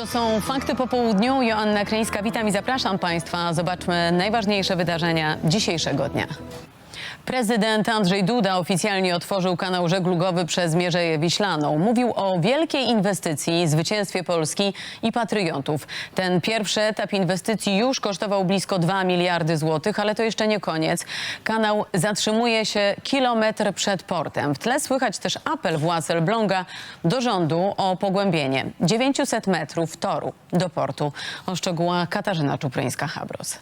To są fakty po południu. Joanna Kryńska, witam i zapraszam Państwa. Zobaczmy najważniejsze wydarzenia dzisiejszego dnia. Prezydent Andrzej Duda oficjalnie otworzył kanał żeglugowy przez Mierzeję Wiślaną. Mówił o wielkiej inwestycji, zwycięstwie Polski i patriotów. Ten pierwszy etap inwestycji już kosztował blisko 2 miliardy złotych, ale to jeszcze nie koniec. Kanał zatrzymuje się kilometr przed portem. W tle słychać też apel władz Elbląga do rządu o pogłębienie 900 metrów toru do portu. O szczegółach Katarzyna Czupryńska-Habros.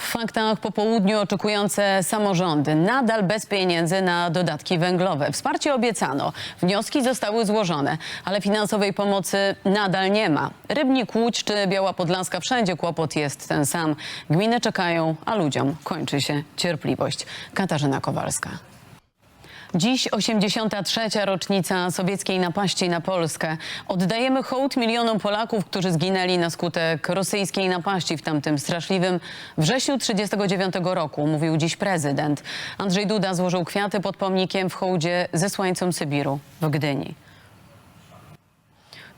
W faktach po południu oczekujące samorządy nadal bez pieniędzy na dodatki węglowe. Wsparcie obiecano, wnioski zostały złożone, ale finansowej pomocy nadal nie ma. Rybnik, Łódź czy Biała Podlaska, wszędzie kłopot jest ten sam. Gminy czekają, a ludziom kończy się cierpliwość. Katarzyna Kowalska. Dziś 83. rocznica sowieckiej napaści na Polskę. Oddajemy hołd milionom Polaków, którzy zginęli na skutek rosyjskiej napaści w tamtym straszliwym wrześniu 1939 roku, mówił dziś prezydent. Andrzej Duda złożył kwiaty pod pomnikiem w hołdzie zesłańcom Sybiru w Gdyni.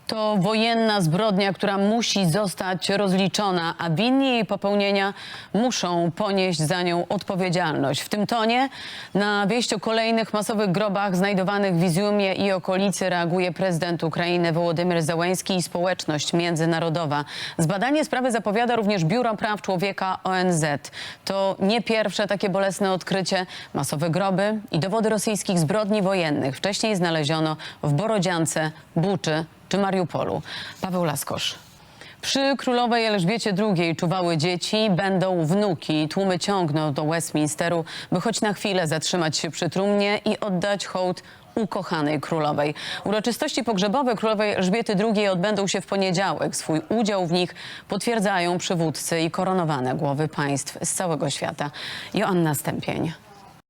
To wojenna zbrodnia, która musi zostać rozliczona, a winni jej popełnienia muszą ponieść za nią odpowiedzialność. W tym tonie na wieść o kolejnych masowych grobach znajdowanych w Izumie i okolicy reaguje prezydent Ukrainy Wołodymyr Zełenski i społeczność międzynarodowa. Zbadanie sprawy zapowiada również Biuro Praw Człowieka ONZ. To nie pierwsze takie bolesne odkrycie. Masowe groby i dowody rosyjskich zbrodni wojennych wcześniej znaleziono w Borodziance, Buczy czy Mariupolu. Paweł Laskosz. Przy królowej Elżbiecie II czuwały dzieci, będą wnuki. Tłumy ciągną do Westminsteru, by choć na chwilę zatrzymać się przy trumnie i oddać hołd ukochanej królowej. Uroczystości pogrzebowe królowej Elżbiety II odbędą się w poniedziałek. Swój udział w nich potwierdzają przywódcy i koronowane głowy państw z całego świata. Joanna Stępień.